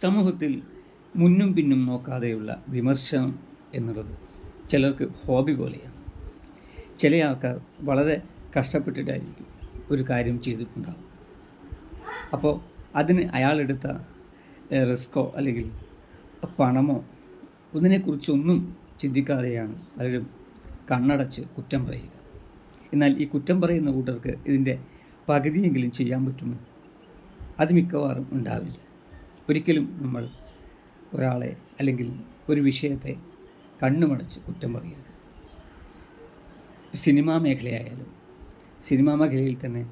സമൂഹത്തിൽ മുന്നും പിന്നും നോക്കാതെയുള്ള വിമർശനം എന്നുള്ളത് ചിലർക്ക് ഹോബി പോലെയാണ്. ചില ആൾക്കാർ വളരെ കഷ്ടപ്പെട്ടിട്ടായിരിക്കും ഒരു കാര്യം ചെയ്തിട്ടുണ്ടാവും അപ്പോൾ അതിന് അയാളെടുത്ത റിസ്കോ അല്ലെങ്കിൽ പണമോ ഒന്നിനെക്കുറിച്ചൊന്നും ചിന്തിക്കാതെയാണ് പലരും കണ്ണടച്ച് കുറ്റം പറയുക. എന്നാൽ ഈ കുറ്റം പറയുന്ന കൂട്ടർക്ക് ഇതിന്റെ പകുതിയെങ്കിലും ചെയ്യാൻ പറ്റുമോ? അത് മിക്കവാറും ഉണ്ടാവില്ല. ഒരിക്കലും നമ്മൾ ഒരാളെ അല്ലെങ്കിൽ ഒരു വിഷയത്തെ കണ്ണുമടച്ച് കുറ്റം പറയരുത്. സിനിമാ മേഖലയായാലും സിനിമാ മേഖലയിൽ തന്നെ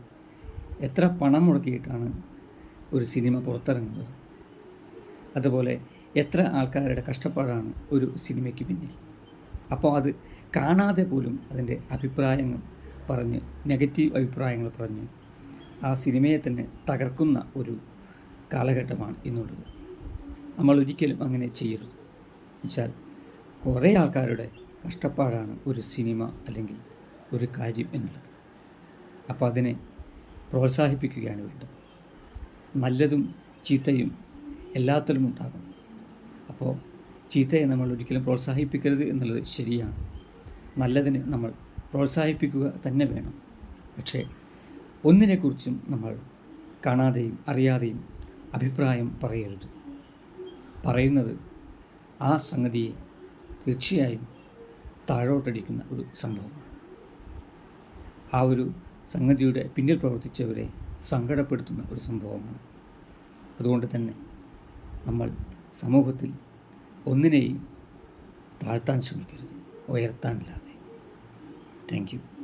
എത്ര പണം മുടക്കിയിട്ടാണ് ഒരു സിനിമ പുറത്തിറങ്ങുന്നത്? അതുപോലെ എത്ര ആൾക്കാരുടെ കഷ്ടപ്പാടാണ് ഒരു സിനിമയ്ക്ക് പിന്നിൽ? അപ്പോൾ അത് കാണാതെ പോലും അതിന്റെ അഭിപ്രായങ്ങൾ പറഞ്ഞ് നെഗറ്റീവ് അഭിപ്രായങ്ങൾ പറഞ്ഞ് ആ സിനിമയെ തന്നെ തകർക്കുന്ന ഒരു കാലഘട്ടമാണ് ഇന്നുള്ളത്. നമ്മൾ ഒരിക്കലും അങ്ങനെ ചെയ്യരുത്. എന്നുവെച്ചാൽ കുറേ ആൾക്കാരുടെ കഷ്ടപ്പാടാണ് ഒരു സിനിമ അല്ലെങ്കിൽ ഒരു കാര്യം എന്നുള്ളത്. അപ്പോൾ അതിനെ പ്രോത്സാഹിപ്പിക്കുകയാണ് വേണ്ടത്. നല്ലതും ചീത്തയും എല്ലാത്തിലും ഉണ്ടാകും അപ്പോൾ ചീത്തയെ നമ്മൾ ഒരിക്കലും പ്രോത്സാഹിപ്പിക്കരുത് എന്നുള്ളത് ശരിയാണ്. നല്ലതിനെ നമ്മൾ പ്രോത്സാഹിപ്പിക്കുക തന്നെ വേണം. പക്ഷേ ഒന്നിനെക്കുറിച്ചും നമ്മൾ കാണാതെയും അറിയാതെയും അഭിപ്രായം പറയരുത്. പറയുന്നത് ആ സംഗതിയെ തീർച്ചയായും താഴോട്ടടിക്കുന്ന ഒരു സംഭവമാണ്. ആ ഒരു സംഗതിയുടെ പിന്നിൽ പ്രവർത്തിച്ചവരെ സങ്കടപ്പെടുത്തുന്ന ഒരു സംഭവമാണ്. അതുകൊണ്ട് തന്നെ നമ്മൾ സമൂഹത്തിൽ ഒന്നിനെയും താഴ്ത്താൻ ശ്രമിക്കരുത്. ഉയർത്താനല്ലാതെ. Thank you.